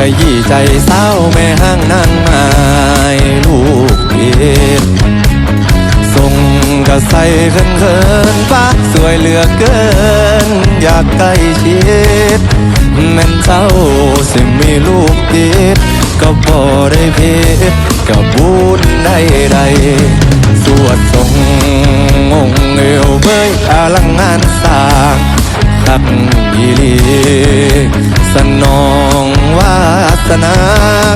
ใจเศร้าแม่ห้างนางไม้ลูกเอ็ดส่งกระใสเขินเขินๆฟ้าสวยเหลือเกิน อยากใกล้ชิดแม่นเจ้าสิมีลูกติดก็บ่ได้เพศกับบุญใดใดๆสวดทรงองเอวเบยอาลังงานสร้าง คักอีลีสนองวาสนา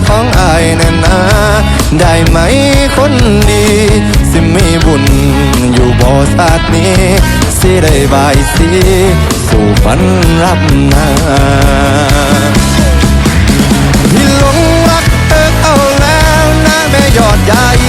ของอายแน่นนาได้ไหมคนดี สิมีบุญอยู่บ่ศาสตร์นี้ สิได้บายสีสู่ฝันรับนาที่หลงรักเธอเอาแล้วนะแม่ยอดใหญ่